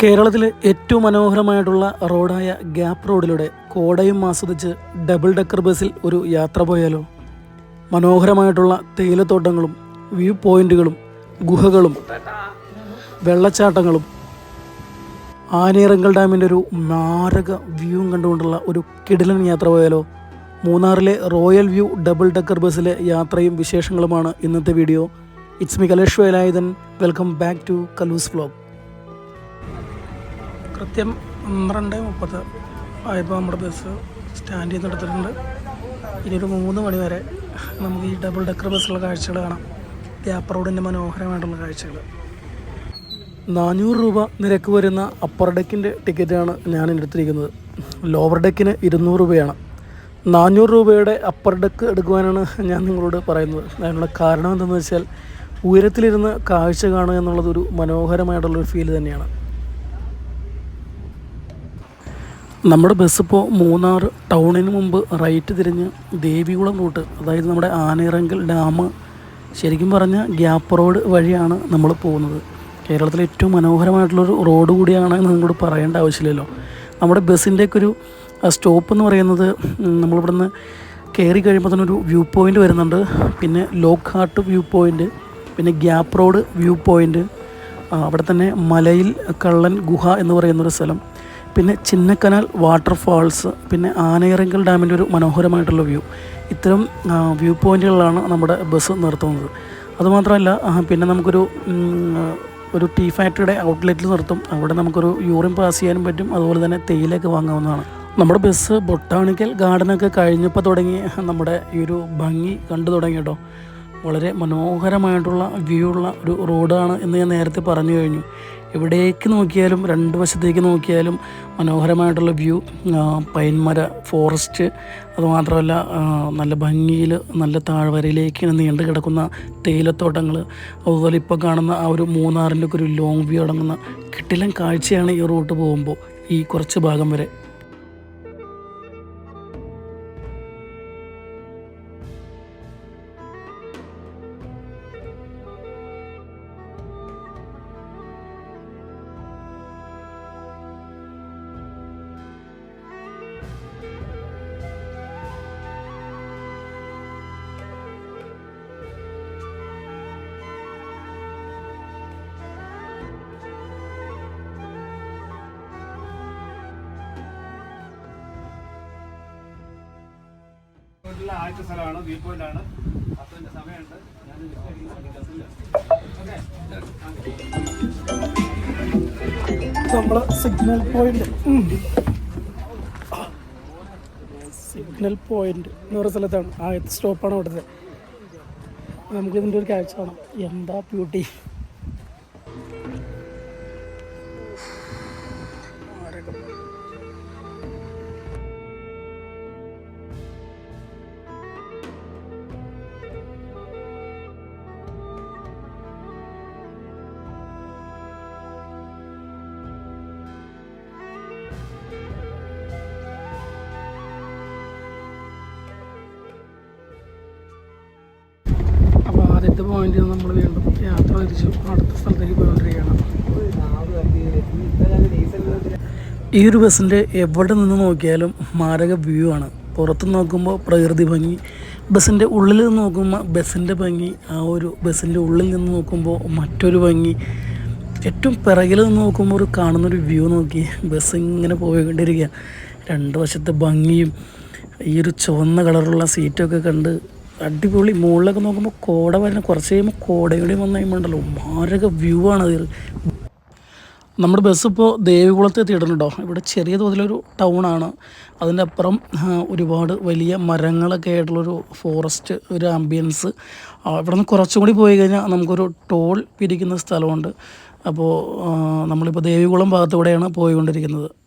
കേരളത്തിലെ ഏറ്റവും മനോഹരമായിട്ടുള്ള റോഡായ ഗ്യാപ്പ് റോഡിലൂടെ കോടയും ആസ്വദിച്ച് ഡബിൾ ഡെക്കർ ബസ്സിൽ ഒരു യാത്ര പോയാലോ? മനോഹരമായിട്ടുള്ള തേയിലത്തോട്ടങ്ങളും വ്യൂ പോയിന്റുകളും ഗുഹകളും വെള്ളച്ചാട്ടങ്ങളും ആനയിറങ്കൽ ഡാമിന്റെ ഒരു മാരക വ്യൂവും കണ്ടുകൊണ്ടുള്ള ഒരു കിടിലൻ യാത്ര പോയാലോ? മൂന്നാറിലെ റോയൽ വ്യൂ ഡബിൾ ഡെക്കർ ബസ്സിലെ യാത്രയും വിശേഷങ്ങളുമാണ് ഇന്നത്തെ video. It's me Kalesh Velayudhan. Welcome back to Kalus vlog കൃത്യം പന്ത്രണ്ട് മുപ്പത് ആയപ്പോൾ നമ്മുടെ ബസ് സ്റ്റാൻഡിൽ നിന്ന് എടുത്തിട്ടുണ്ട്. ഇനി ഒരു മൂന്ന് മണി വരെ നമുക്ക് ഈ ഡബിൾ ഡെക്കർ ബസ്സുള്ള കാഴ്ചകൾ കാണാം. ഗ്യാപ്പ് റോഡിന്റെ മനോഹരമായിട്ടുള്ള കാഴ്ചകൾ. നാനൂറ് രൂപ നിരക്ക് വരുന്ന അപ്പർ ഡെക്കിന്റെ ടിക്കറ്റാണ് ഞാൻ എടുത്തിരിക്കുന്നത് ലോവർ ഡെക്കിന് ഇരുന്നൂറ് രൂപയാണ്. നാനൂറ് രൂപയുടെ അപ്പർ ഡെക്ക് എടുക്കുവാനാണ് ഞാൻ നിങ്ങളോട് പറയുന്നത്. അതിനുള്ള കാരണം എന്തെന്ന് വെച്ചാൽ ഉയരത്തിലിരുന്ന് കാഴ്ച കാണുക എന്നുള്ളതൊരു മനോഹരമായിട്ടുള്ളൊരു ഫീൽ തന്നെയാണ്. നമ്മുടെ ബസ് ഇപ്പോൾ മൂന്നാർ ടൗണിന് മുമ്പ് റൈറ്റ് തിരിഞ്ഞ് ദേവികുളം റൂട്ട് അതായത് നമ്മുടെ ആനയിറങ്കൽ ഡാം ശരിക്കും പറഞ്ഞ ഗ്യാപ്പ് റോഡ് വഴിയാണ് നമ്മൾ പോകുന്നത്. കേരളത്തിലെ ഏറ്റവും മനോഹരമായിട്ടുള്ളൊരു റോഡ് കൂടിയാണ് എന്ന് നിങ്ങളോട് പറയേണ്ട ആവശ്യമില്ലല്ലോ. നമ്മുടെ ബസ്സിന്റെയൊക്കെ ഒരു സ്റ്റോപ്പ് എന്ന് പറയുന്നത് നമ്മളിവിടുന്ന് കയറി കഴിയുമ്പോൾ തന്നെ ഒരു വ്യൂ പോയിന്റ് വരുന്നുണ്ട്. പിന്നെ ലോക്ക് ഹാർട്ട് വ്യൂ പോയിന്റ് പിന്നെ ഗ്യാപ്പ് റോഡ് വ്യൂ പോയിന്റ് അവിടെ തന്നെ മലയിൽ കള്ളൻ ഗുഹ എന്ന് പറയുന്നൊരു സ്ഥലം. പിന്നെ ചിന്നക്കനാൽ വാട്ടർഫാൾസ് പിന്നെ ആനയിറങ്കൽ ഡാമിന്റെ ഒരു മനോഹരമായിട്ടുള്ള വ്യൂ. ഇത്തരം വ്യൂ പോയിന്റുകളിലാണ് നമ്മുടെ ബസ് നിർത്തുന്നത്. അതുമാത്രമല്ല പിന്നെ നമുക്കൊരു ഒരു ടീ ഫാക്ടറിയുടെ ഔട്ട്ലെറ്റിൽ നിർത്തും. അവിടെ നമുക്കൊരു യൂറിൻ പാസ് ചെയ്യാനും പറ്റും. അതുപോലെ തന്നെ തേയിലയൊക്കെ വാങ്ങാവുന്നതാണ്. നമ്മുടെ ബസ് ബൊട്ടാണിക്കൽ ഗാർഡനൊക്കെ കഴിഞ്ഞപ്പോൾ തുടങ്ങി നമ്മുടെ ഈ ഒരു ഭംഗി കണ്ടു തുടങ്ങി കേട്ടോ. വളരെ മനോഹരമായിട്ടുള്ള വ്യൂ ഉള്ള ഒരു റോഡാണ് എന്ന് ഞാൻ നേരത്തെ പറഞ്ഞു കഴിഞ്ഞു. എവിടേക്ക് നോക്കിയാലും രണ്ട് വശത്തേക്ക് നോക്കിയാലും മനോഹരമായിട്ടുള്ള വ്യൂ പൈൻമര ഫോറസ്റ്റ് അതുമാത്രമല്ല നല്ല ഭംഗിയിൽ നല്ല താഴ്വരയിലേക്ക് നീണ്ടു കിടക്കുന്ന തേയിലത്തോട്ടങ്ങൾ അതുപോലെ ഇപ്പോൾ കാണുന്ന ആ ഒരു മൂന്നാറിന്റെ ഒക്കെ ഒരു ലോങ് വ്യൂ അടങ്ങുന്ന കിട്ടിലം കാഴ്ചയാണ് ഈ റൂട്ട് പോകുമ്പോൾ ഈ കുറച്ച് ഭാഗം വരെ. റോഡിലെ ആദ്യത്തെ സ്ഥലമാണ് വ്യൂ പോയിന്റ് ആണ്. പത്തിന്റെ സമയമുണ്ട്. നമ്മളെ സിഗ്നൽ പോയിന്റ് സിഗ്നൽ പോയിന്റ് എന്ന് പറയുന്ന സ്ഥലത്താണ്. ആദ്യത്തെ സ്റ്റോപ്പാണ് അവിടുത്തെ. നമുക്ക് ഇതിന്റെ ഒരു കാഴ്ച കാണാം. എന്താ ബ്യൂട്ടി പോയിന്റിൽ നമ്മൾ വീണ്ടും യാത്ര തിരിച്ചു അടുത്ത സ്ഥലത്തേക്ക് പോയിക്കൊണ്ടിരിക്കുകയാണ്. ഈ ഒരു ബസ്സിന്റെ എവിടെ നിന്ന് നോക്കിയാലും മാരക വ്യൂ ആണ്. പുറത്ത് നോക്കുമ്പോൾ പ്രകൃതി ഭംഗി ബസ്സിന്റെ ഉള്ളിൽ നിന്ന് നോക്കുമ്പോൾ ബസ്സിന്റെ ഭംഗി ആ ഒരു ബസ്സിന്റെ ഉള്ളിൽ നിന്ന് നോക്കുമ്പോൾ മറ്റൊരു ഭംഗി. ഏറ്റവും പിറകിൽ നിന്ന് നോക്കുമ്പോൾ ഒരു കാണുന്നൊരു വ്യൂ നോക്കി. ബസ് ഇങ്ങനെ പോയിക്കൊണ്ടിരിക്കുക. രണ്ട് വശത്തെ ഭംഗിയും ഈ ഒരു ചുവന്ന കളറുള്ള സീറ്റൊക്കെ കണ്ട് അടിപൊളി മുകളിലൊക്കെ നോക്കുമ്പോൾ കോട വരുന്ന കുറച്ച് കഴിയുമ്പോൾ കോടയുടെയും വന്നു കഴിയുമ്പോണ്ടല്ലോ മാരക വ്യൂ ആണ് അതിൽ നമ്മുടെ ബസ് ഇപ്പോൾ ദേവികുളത്ത് എത്തിയിട്ടുണ്ടോ ഇവിടെ ചെറിയ തോതിലൊരു ടൗണാണ് അതിന്റെ അപ്പുറം ഒരുപാട് വലിയ മരങ്ങളൊക്കെ ആയിട്ടുള്ളൊരു ഫോറസ്റ്റ് ഒരു ആംബിയൻസ് ഇവിടെ നിന്ന് കുറച്ചും കൂടി പോയി കഴിഞ്ഞാൽ നമുക്കൊരു ടോൾ പിരിക്കുന്ന സ്ഥലമുണ്ട്. അപ്പോൾ നമ്മളിപ്പോൾ ദേവികുളം ഭാഗത്തൂടെയാണ് പോയിക്കൊണ്ടിരിക്കുന്നത്.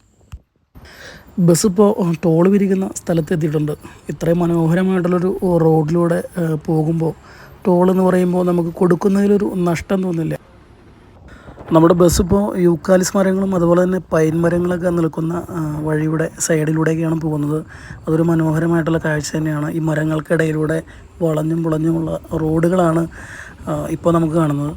ബസ് ഇപ്പോൾ ടോൾ പിരിക്കുന്ന സ്ഥലത്തെത്തിയിട്ടുണ്ട് ഇത്രയും മനോഹരമായിട്ടുള്ളൊരു റോഡിലൂടെ പോകുമ്പോൾ ടോൾ എന്ന് പറയുമ്പോൾ നമുക്ക് കൊടുക്കുന്നതിലൊരു നഷ്ടം തോന്നില്ല. നമ്മുടെ ബസ് ഇപ്പോൾ യൂക്കാലിസ് മരങ്ങളും അതുപോലെ തന്നെ പൈൻ മരങ്ങളൊക്കെ നിൽക്കുന്ന വഴിയുടെ സൈഡിലൂടെയൊക്കെയാണ് പോകുന്നത്. അതൊരു മനോഹരമായിട്ടുള്ള കാഴ്ച തന്നെയാണ്. ഈ മരങ്ങൾക്കിടയിലൂടെ വളഞ്ഞും പുളഞ്ഞുമുള്ള റോഡുകളാണ് ഇപ്പോൾ നമുക്ക് കാണുന്നത്.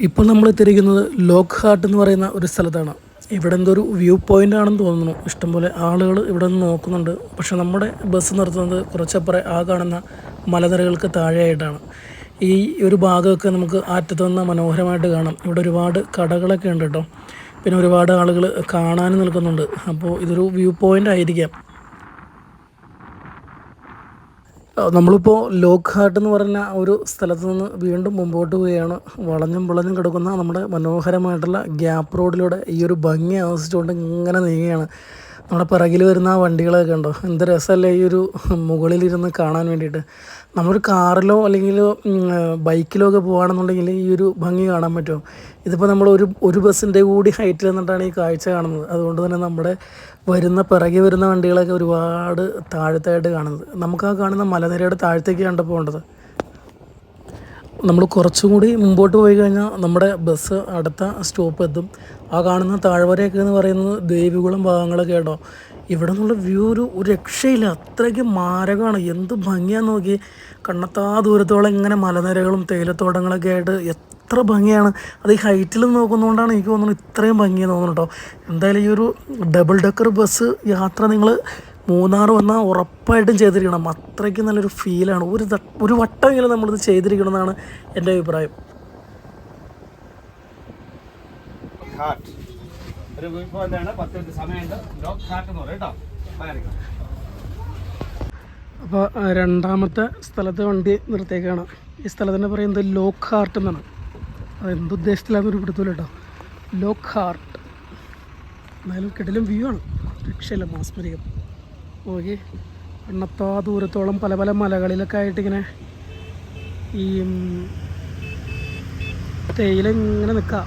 ഇപ്പോൾ നമ്മൾ എത്തിയിരിക്കുന്നത് ലോക്ക് ഹാർട്ട് എന്ന് പറയുന്ന ഒരു സ്ഥലത്താണ്. ഇവിടെ എന്തോ ഒരു വ്യൂ പോയിന്റ് ആണെന്ന് തോന്നുന്നു. ഇഷ്ടംപോലെ ആളുകൾ ഇവിടെ നിന്ന് നോക്കുന്നുണ്ട്. പക്ഷെ നമ്മുടെ ബസ് നിർത്തുന്നത് കുറച്ചപ്പുറം ആ കാണുന്ന മലനിരകൾക്ക് താഴെയായിട്ടാണ്. ഈ ഒരു ഭാഗമൊക്കെ നമുക്ക് ആറ്റത്ത് മനോഹരമായിട്ട് കാണാം. ഇവിടെ ഒരുപാട് കടകളൊക്കെ ഉണ്ട് കേട്ടോ. പിന്നെ ഒരുപാട് ആളുകൾ കാണാനും നിൽക്കുന്നുണ്ട്. അപ്പോൾ ഇതൊരു വ്യൂ പോയിന്റ് ആയിരിക്കാം. നമ്മളിപ്പോൾ ലോക്ക് ഹാർട്ട് എന്ന് പറഞ്ഞ ഒരു സ്ഥലത്ത് നിന്ന് വീണ്ടും മുമ്പോട്ട് പോവുകയാണ്. വളഞ്ഞും വിളഞ്ഞും കിടക്കുന്ന നമ്മുടെ മനോഹരമായിട്ടുള്ള ഗ്യാപ്പ് റോഡിലൂടെ ഈ ഒരു ഭംഗി ആവശ്യിച്ചുകൊണ്ട് ഇങ്ങനെ നീങ്ങുകയാണ്. നമ്മുടെ പിറകിൽ വരുന്ന വണ്ടികളൊക്കെ ഉണ്ടോ എന്ത് രസമല്ലേ ഈ ഒരു മുകളിലിരുന്ന് കാണാൻ വേണ്ടിയിട്ട്. നമ്മളൊരു കാറിലോ അല്ലെങ്കിൽ ബൈക്കിലോ ഒക്കെ പോകുകയാണെന്നുണ്ടെങ്കിൽ ഈ ഒരു ഭംഗി കാണാൻ പറ്റും. ഇതിപ്പോൾ നമ്മൾ ഒരു ഒരു ബസ്സിന്റെ കൂടി ഹൈറ്റിൽ നിന്നിട്ടാണ് ഈ കാഴ്ച കാണുന്നത്. അതുകൊണ്ട് തന്നെ നമ്മുടെ വരുന്ന പിറകെ വരുന്ന വണ്ടികളൊക്കെ ഒരുപാട് താഴത്തായിട്ട് കാണുന്നത്. നമുക്ക് ആ കാണുന്ന മലനിരയുടെ താഴത്തേക്ക് കണ്ടപ്പോൾ പോകേണ്ടത്. നമ്മൾ കുറച്ചും കൂടി മുമ്പോട്ട് പോയി കഴിഞ്ഞാൽ നമ്മുടെ ബസ് അടുത്ത സ്റ്റോപ്പ് എത്തും. ആ കാണുന്ന താഴ്വരയൊക്കെ എന്ന് പറയുന്നത് ദേവികുളം ഭാഗങ്ങളൊക്കെ കേട്ടോ. ഇവിടെ നിന്നുള്ള വ്യൂ ഒരു ഒരു രക്ഷയില്ല. അത്രയ്ക്ക് മാരകമാണ്. എന്ത് ഭംഗിയാന്ന് നോക്കി കണ്ണത്താ ദൂരത്തോളം ഇങ്ങനെ മലനിരകളും തേയിലത്തോട്ടങ്ങളൊക്കെ ആയിട്ട് എത്ര ഭംഗിയാണ്. അത് ഈ ഹൈറ്റിൽ നോക്കുന്നതുകൊണ്ടാണ് എനിക്ക് തോന്നുന്നത് ഇത്രയും ഭംഗി തോന്നുന്നു കേട്ടോ എന്തായാലും ഈ ഒരു ഡബിൾ ഡെക്കർ ബസ് യാത്ര നിങ്ങൾ മൂന്നാർ വന്നാൽ ഉറപ്പായിട്ടും ചെയ്തിരിക്കണം. അത്രയ്ക്ക് നല്ലൊരു ഫീലാണ് ഒരു ഒരു വട്ടമെങ്കിലും നമ്മളിത് ചെയ്തിരിക്കണം എന്നാണ് എന്റെ അഭിപ്രായം. ഒരു വ്യൂ പോയിന്റ് ആണ് പത്ത് മിനിറ്റ് സമയമുണ്ട്. ലോക്ക് എന്ന് പറയും കേട്ടോ. അപ്പോൾ രണ്ടാമത്തെ സ്ഥലത്ത് വണ്ടി നിർത്തിയേക്കാണ് ഈ സ്ഥലത്തിന്റെ പറയുന്നത് ലോക്ക് ഹാർട്ട് എന്നാണ്. അത് എന്തുദ്ദേശത്തിലാണെന്നൊരു പിടുത്തൂല കേട്ടോ. ലോക്ക് ഹാർട്ട് എന്നാലും കിടലും വ്യൂ ആണ്. രക്ഷയില്ല മാസ്മരികം ഓക്കെ എണ്ണത്താ ദൂരത്തോളം പല പല മലകളിലൊക്കെ ആയിട്ട് ഇങ്ങനെ ഈ തേയില ഇങ്ങനെ നിൽക്കാം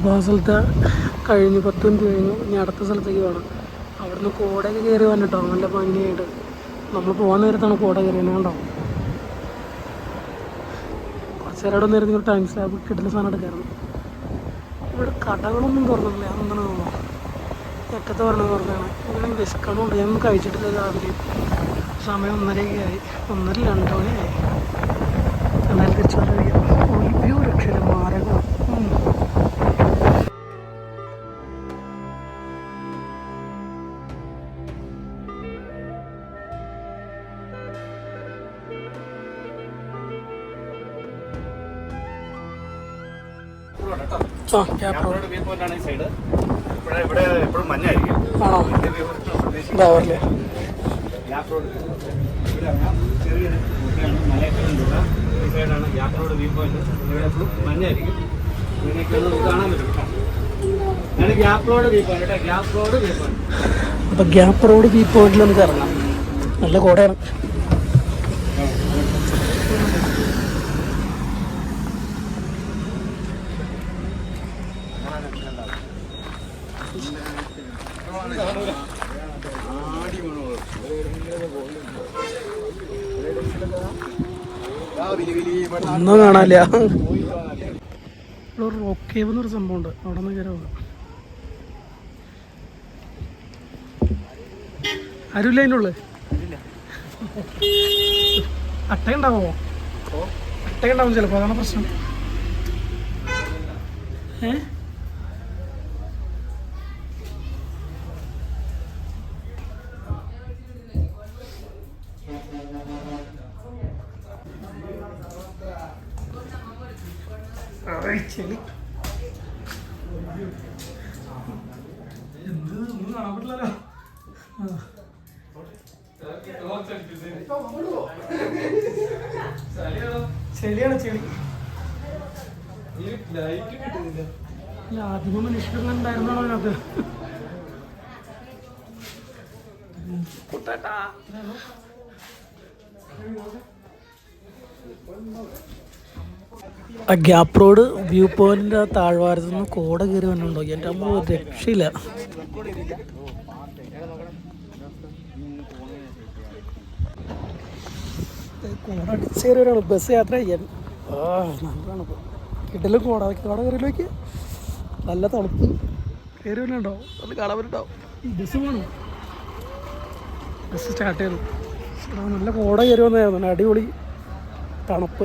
അപ്പോൾ ആ സ്ഥലത്ത് കഴിഞ്ഞ് പത്ത് മിനിറ്റ് കഴിഞ്ഞു ഇനി അടുത്ത സ്ഥലത്തേക്ക് പോകണം അവിടുന്ന് കോടയൊക്കെ കയറി വന്നിട്ടോ? നല്ല ഭംഗിയായിട്ട്. നമ്മൾ പോകാൻ നേരത്താണ് കോട കയറിയത് കണ്ടോ? കുറച്ച് നേരം അവിടെ നേരത്തെ ടൈം സ്ലാബ് കിട്ടുന്ന സാധനം എടുക്കായിരുന്നു. ഇവിടെ കടകളൊന്നും തുറന്നില്ല തോന്നുന്നു തെക്കത്ത് പറഞ്ഞ പറഞ്ഞാണ് ഇവിടെ വിശക്കണമുണ്ട് ഞാനൊന്നും കഴിച്ചിട്ടില്ല രാവിലെ സമയം ഒന്നരയൊക്കെ ആയി. ഒന്നര രണ്ട് മണിയായി. എന്നാലും തിരിച്ചു അപ്പോൾ ഗ്യാപ്പ് റോഡ് വ്യൂ പോയിന്റിൽ നമുക്ക് ഇറങ്ങാം. നല്ല കോടയാണ്. ഒന്നും കാണാനില്ല. ഇവിടെ റോക്ക് കേവ് എന്നൊരു സംഭവമുണ്ട്. അവിടെ നിന്ന് കയറി. ആരുമില്ല അതിന്റെ ഉള്ളു അട്ട ഉണ്ടാവോ അട്ട ഉണ്ടാവും ചിലപ്പോൾ അതാണ് പ്രശ്നം. ഏ? ചെളിയാണ് ചെളി. അല്ല ആദ്യമേ മനുഷ്യരൊന്നും ഉണ്ടായിരുന്നാണോ അതിനകത്ത്? കുട്ടേട്ടാ. ആ ഗ്യാപ്പ് റോഡ് വ്യൂ പോയിന്റിന്റെ ആ താഴ്വാരത്ത് നിന്ന് കോട കയറി വന്നുണ്ടോ എന്റെ അമ്മ രക്ഷയില്ല. കോട അടിച്ചേറി വരാണ് ബസ് യാത്ര ചെയ്യാൻ. നല്ലതാണ് കിട്ടലും കോട കോട കയറിയിലേക്ക് നല്ല തണുപ്പ്. കയറി നല്ല അത് കാണാൻ ബസ് വേണം ബസ് സ്റ്റാർട്ട് ചെയ്തു നല്ല കോട കയറി വന്നായിരുന്നു നല്ല അടിപൊളി തണുപ്പ്.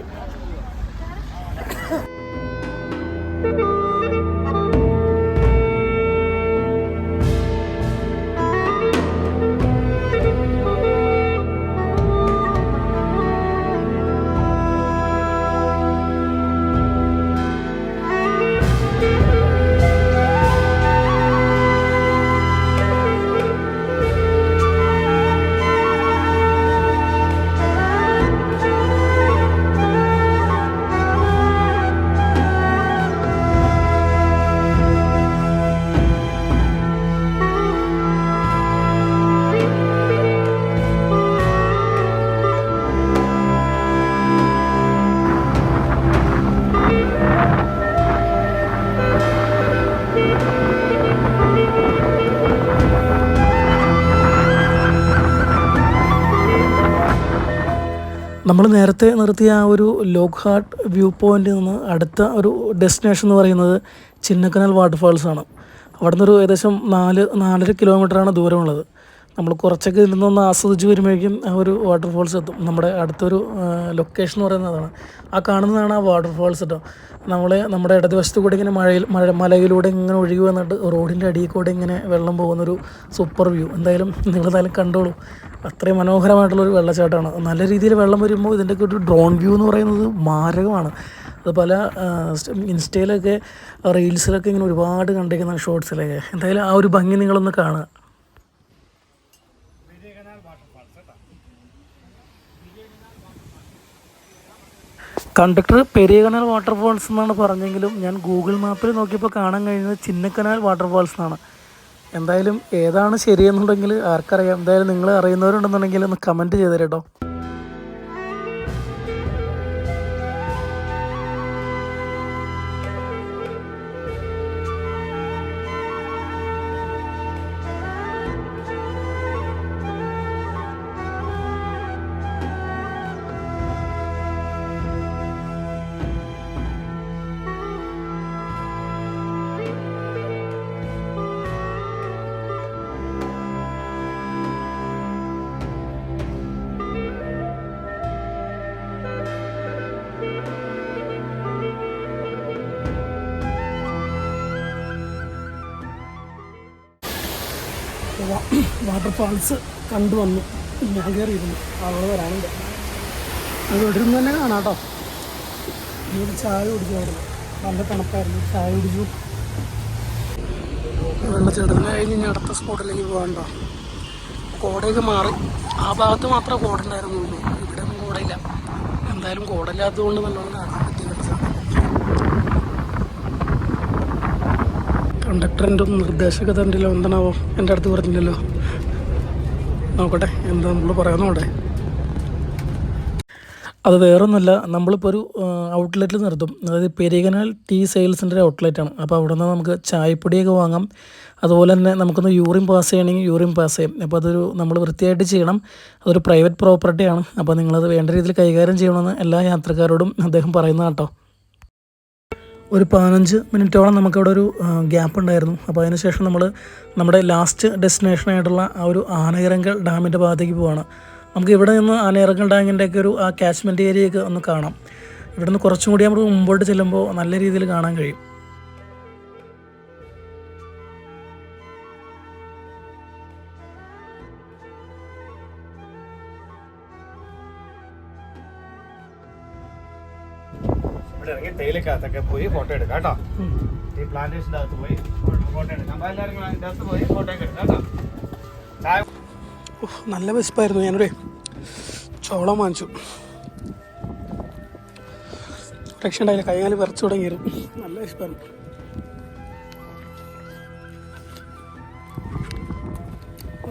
നമ്മൾ നേരത്തെ നിർത്തിയ ആ ഒരു ലോക്ഹാർട്ട് വ്യൂ പോയിന്റിൽ നിന്ന് അടുത്ത ഒരു ഡെസ്റ്റിനേഷൻ എന്ന് പറയുന്നത് ചിന്നക്കനാൽ വാട്ടർഫാൾസ് ആണ് അവിടെ നിന്നൊരു ഏകദേശം നാല് നാലര കിലോമീറ്ററാണ് ദൂരമുള്ളത്. നമ്മൾ കുറച്ചൊക്കെ ഇതിൽ നിന്നൊന്ന് ആസ്വദിച്ച് വരുമ്പോഴേക്കും ആ ഒരു വാട്ടർഫോൾസ് എത്തും. നമ്മുടെ അടുത്തൊരു ലൊക്കേഷൻ എന്ന് പറയുന്നതാണ് ആ കാണുന്നതാണ് ആ വാട്ടർഫോൾസ് കേട്ടോ നമ്മൾ നമ്മുടെ ഇടതുവശത്ത് കൂടെ ഇങ്ങനെ മഴയിൽ മഴ മലയിലൂടെ ഇങ്ങനെ ഒഴുകി വന്നിട്ട് റോഡിന്റെ അടിയിൽ കൂടെ ഇങ്ങനെ വെള്ളം പോകുന്നൊരു സൂപ്പർ വ്യൂ എന്തായാലും നിങ്ങൾ എന്തായാലും കണ്ടോളൂ. അത്രയും മനോഹരമായിട്ടുള്ളൊരു വെള്ളച്ചാട്ടമാണ്. നല്ല രീതിയിൽ വെള്ളം വരുമ്പോൾ ഇതിന്റെയൊക്കെ ഒരു ഡ്രോൺ വ്യൂ എന്ന് പറയുന്നത് മാരകമാണ്. അത് പല ഇൻസ്റ്റയിലൊക്കെ റീൽസിലൊക്കെ ഇങ്ങനെ ഒരുപാട് കണ്ടിരിക്കുന്ന ഷോർട്സിലൊക്കെ എന്തായാലും ആ ഒരു ഭംഗി നിങ്ങളൊന്ന് കാണുക. കണ്ടക്ടർ പെരിയകനാൽ വാട്ടർഫാൾസ് എന്നാണ് പറഞ്ഞെങ്കിലും ഞാൻ ഗൂഗിൾ മാപ്പിൽ നോക്കിയപ്പോൾ കാണാൻ കഴിയുന്നത് ചിന്നക്കനാൽ വാട്ടർഫാൾസ് എന്നാണ്. എന്തായാലും ഏതാണ് ശരിയെന്നുണ്ടെങ്കിൽ ആർക്കറിയാം. എന്തായാലും നിങ്ങൾ അറിയുന്നവരുണ്ടെന്നുണ്ടെങ്കിൽ ഒന്ന് കമന്റ് ചെയ്തേരെ വാട്ടർഫാൾസ് കണ്ടു വന്നു ഞാൻ കയറിയിരുന്നു അവിടെ വരാനുണ്ട്. അത് ഇവിടെ തന്നെ കാണാം കേട്ടോ. ചായ കുടിക്കുമായിരുന്നു. നല്ല തണുപ്പായിരുന്നു. ചായ കുടിച്ചു. വെള്ളച്ചാട്ടത്തിന് കഴിഞ്ഞ് ഇനി അടുത്ത സ്പോട്ടിലേക്ക് പോകണ്ട കോടയൊക്കെ മാറി. ആ ഭാഗത്ത് മാത്രമേ കോട ഉണ്ടായിരുന്നുള്ളൂ ഇവിടെ ഒന്നും കോടയില്ല. എന്തായാലും കോടയില്ലാത്തതുകൊണ്ട് നല്ലോണം കാണാൻ പറ്റി വെള്ളച്ചാട്ടം കണ്ടക്ടറിന്റെ നിർദ്ദേശമൊക്കെ തന്നില്ല എന്താണാവോ എന്റെ അടുത്ത് പറഞ്ഞില്ലല്ലോ. നോക്കട്ടെ എന്താ നമ്മൾ പറയാന്നോടെ അത് വേറൊന്നുമല്ല നമ്മളിപ്പോൾ ഒരു ഔട്ട്ലെറ്റിൽ നിർത്തും. അതായത് പെരിയകനാൽ ടീ സെയിൽസിന്റെ ഒരു ഔട്ട്ലെറ്റാണ് അപ്പോൾ അവിടെ നിന്ന് നമുക്ക് ചായപ്പൊടിയൊക്കെ വാങ്ങാം. അതുപോലെ തന്നെ നമുക്കൊന്ന് യൂറിൻ പാസ് ചെയ്യണമെങ്കിൽ യൂറിൻ പാസ് ചെയ്യാം. അപ്പോൾ അതൊരു നമ്മൾ വൃത്തിയായിട്ട് ചെയ്യണം. അതൊരു പ്രൈവറ്റ് പ്രോപ്പർട്ടിയാണ് അപ്പോൾ നിങ്ങളത് വേണ്ട രീതിയിൽ കൈകാര്യം ചെയ്യണമെന്ന് എല്ലാ യാത്രക്കാരോടും അദ്ദേഹം പറയുന്നത് കേട്ടോ ഒരു പതിനഞ്ച് മിനിറ്റോളം നമുക്കവിടെ ഒരു ഗ്യാപ്പ് ഉണ്ടായിരുന്നു അപ്പോൾ അതിനുശേഷം നമ്മൾ നമ്മുടെ ലാസ്റ്റ് ഡെസ്റ്റിനേഷനായിട്ടുള്ള ആ ഒരു ആനയിറങ്കൽ ഡാമിന്റെ ഭാഗത്തേക്ക് പോവാണ്. നമുക്ക് ഇവിടെ നിന്ന് ആനയിറങ്കൽ ഡാമിന്റെയൊക്കെ ഒരു ആ കാച്ച്മെന്റ് ഏരിയയൊക്കെ ഒന്ന് കാണാം. ഇവിടെ നിന്ന് കുറച്ചും കൂടി നമ്മൾ മുമ്പോട്ട് ചെല്ലുമ്പോൾ നല്ല രീതിയിൽ കാണാൻ കഴിയും. തേയിലക്കകത്തൊക്കെ പോയി ഫോട്ടോ എടുക്കാം കേട്ടോ. ഈ പ്ലാന്റേഷന്റെ അകത്ത് പോയി ഫോട്ടോ എടുക്കാം. അപ്പോൾ എല്ലാവരും അതിന്റെ അകത്ത് പോയി ഫോട്ടോ ഒക്കെ എടുക്കാം കേട്ടോ. നല്ല വിശപ്പായിരുന്നു ഞാനൊരു ചോളം വാങ്ങിച്ചു. രക്ഷ ഉണ്ടായില്ല കൈകാൽ വിറച്ചു തുടങ്ങിയിരുന്നു. നല്ല വിശപ്പായിരുന്നു.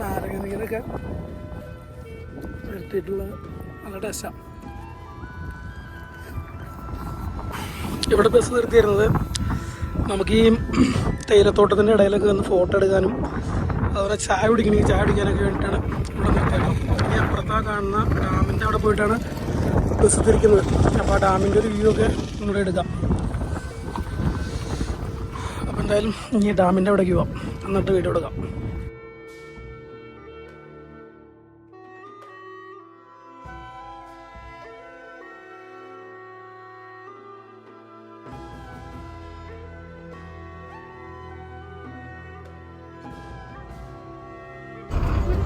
നാരങ്ങനൊക്കെ എടുത്തിട്ടുള്ള നല്ല ടേസ്റ്റാണ് ഇവിടെ ബസ് നിർത്തിയിരുന്നത്. നമുക്ക് ഈ തേയിലത്തോട്ടത്തിന്റെ ഇടയിലൊക്കെ വന്ന് ഫോട്ടോ എടുക്കാനും അതുപോലെ ചായ കുടിക്കണമെങ്കിൽ ചായ കുടിക്കാനൊക്കെ വേണ്ടിയിട്ടാണ് ഇവിടെ നിർത്തിയത്. ഈ അപ്പുറത്താ കാണുന്ന ഡാമിന്റെ അവിടെ പോയിട്ടാണ് ബസ് തിരിക്കുന്നത്. അപ്പോൾ ആ ഡാമിന്റെ ഒരു വ്യൂ ഒക്കെ ഇവിടെ എടുക്കാം. അപ്പോൾ എന്തായാലും ഇനി ഡാമിന്റെ അവിടേക്ക് പോവാം. എന്നിട്ട് വീഡിയോ എടുക്കാം.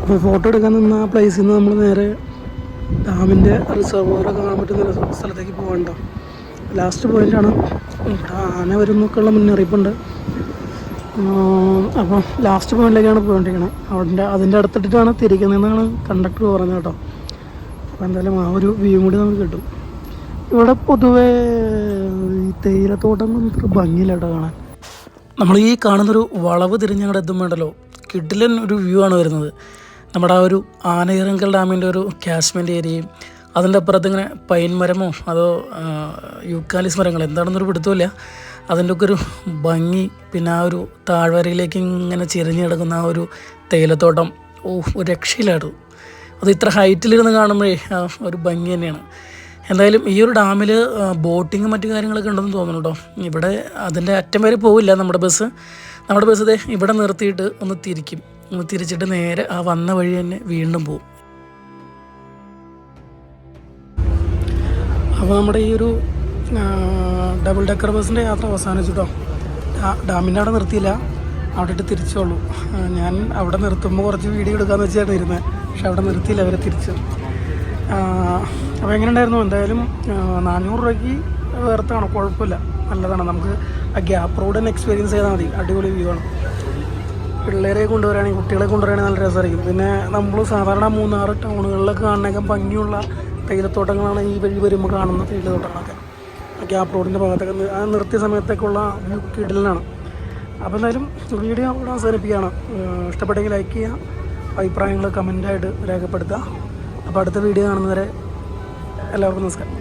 അപ്പോൾ ഫോട്ടോ എടുക്കാൻ നിന്ന ആ പ്ലേസിൽ നിന്ന് നമ്മൾ നേരെ ഡാമിന്റെ റിസർവോറൊക്കെ കാണാൻ പറ്റുന്ന സ്ഥലത്തേക്ക് പോകണ്ട ലാസ്റ്റ് പോയിന്റാണ് ഇവിടെ ആന വരുന്നൊക്കെയുള്ള മുന്നറിയിപ്പുണ്ട്. അപ്പം ലാസ്റ്റ് പോയിന്റിലേക്കാണ് പോയിക്കൊണ്ടിരിക്കുന്നത് അവിടെ അതിന്റെ അടുത്തിട്ടാണ് തിരിക്കുന്നതെന്നാണ് കണ്ടക്ടർ പറഞ്ഞത് കേട്ടോ അപ്പോൾ എന്തായാലും ആ ഒരു വ്യൂ കൂടി നമുക്ക് കിട്ടും. ഇവിടെ പൊതുവേ ഈ തേയിലത്തോട്ടം ഇത്ര ഭംഗിയില്ല കേട്ടോ കാണാൻ. നമ്മൾ ഈ കാണുന്നൊരു വളവ് തിരിഞ്ഞ് അങ്ങോട്ട് എത്തുമ്പോണ്ടല്ലോ കിഡിലൻ ഒരു വ്യൂ ആണ് വരുന്നത്. നമ്മുടെ ആ ഒരു ആനയിറങ്കൽ ഡാമിന്റെ ഒരു കാശ്മീർ ഏരിയയും അതിന്റെ അപ്പുറത്ത് ഇങ്ങനെ പൈൻ മരമോ അതോ യുക്കാലിസ് മരങ്ങൾ എന്താണെന്നൊരു പിടുത്തമില്ല അതിന്റെ ഒക്കെ ഒരു ഭംഗി പിന്നെ ആ ഒരു താഴ്വരയിലേക്ക് ഇങ്ങനെ ചെരിഞ്ഞ് കിടക്കുന്ന ആ ഒരു തേയിലത്തോട്ടം. ഓ ഒരു രക്ഷയിലായിരുന്നു അത് ഇത്ര ഹൈറ്റിലിരുന്ന് കാണുമ്പോഴേ ഒരു ഭംഗി തന്നെയാണ്. എന്തായാലും ഈ ഒരു ഡാമിൽ ബോട്ടിങ്ങും മറ്റു കാര്യങ്ങളൊക്കെ ഉണ്ടെന്ന് തോന്നുന്നു കേട്ടോ. ഇവിടെ അതിന്റെ അറ്റം വരെ പോവില്ല നമ്മുടെ ബസ്. നമ്മുടെ ബസ് ഇതേ ഇവിടെ നിർത്തിയിട്ട് ഒന്ന് തിരിക്കും. തിരിച്ചിട്ട് നേരെ ആ വന്ന വഴി തന്നെ വീണ്ടും പോകും അപ്പോൾ നമ്മുടെ ഈ ഒരു ഡബിൾ ഡെക്കർ ബസ്സിന്റെ യാത്ര അവസാനിച്ചിട്ടോ ഡാമിന്റെ അവിടെ നിർത്തിയില്ല. അവിടെ ഇട്ട് തിരിച്ചോളൂ. ഞാൻ അവിടെ നിർത്തുമ്പോൾ കുറച്ച് വീഡിയോ എടുക്കാമെന്ന് വെച്ചായിരുന്നു ഇരുന്നത് പക്ഷെ അവിടെ നിർത്തിയില്ല അവരെ തിരിച്ചു. അപ്പോൾ എങ്ങനെ ഉണ്ടായിരുന്നു എന്തായാലും നാനൂറ് രൂപയ്ക്ക് വേർത്താണ് കുഴപ്പമില്ല. നല്ലതാണ്. നമുക്ക് ആ ഗ്യാപ്പ് റോഡ് തന്നെ എക്സ്പീരിയൻസ് ചെയ്താൽ മതി. അടിപൊളി വ്യൂ ആണ്. പിള്ളേരെ കൊണ്ടുവരികയാണെങ്കിൽ കുട്ടികളെ കൊണ്ടുവരികയാണെങ്കിൽ നല്ല രസമായിരിക്കും. പിന്നെ നമ്മൾ സാധാരണ മൂന്നാറ് ടൗണുകളിലൊക്കെ കാണുന്നതൊക്കെ ഭംഗിയുള്ള തേയിലത്തോട്ടങ്ങളാണ് ഈ വഴി വരുമ്പോൾ കാണുന്ന തേയിലത്തോട്ടങ്ങളൊക്കെ. ആ ക്യാപ് റോഡിന്റെ ഭാഗത്തൊക്കെ ആ നിർത്തിയ സമയത്തേക്കുള്ള വ്യൂ കിടലിനാണ്. അപ്പോൾ എന്തായാലും വീഡിയോ അവിടെ അവസാനിപ്പിക്കുകയാണ്. ഇഷ്ടപ്പെട്ടെങ്കിൽ ലൈക്ക് ചെയ്യുക അഭിപ്രായങ്ങൾ കമന്റായിട്ട് രേഖപ്പെടുത്തുക. അപ്പോൾ അടുത്ത വീഡിയോ കാണുന്നവരെ എല്ലാവർക്കും നമസ്കാരം.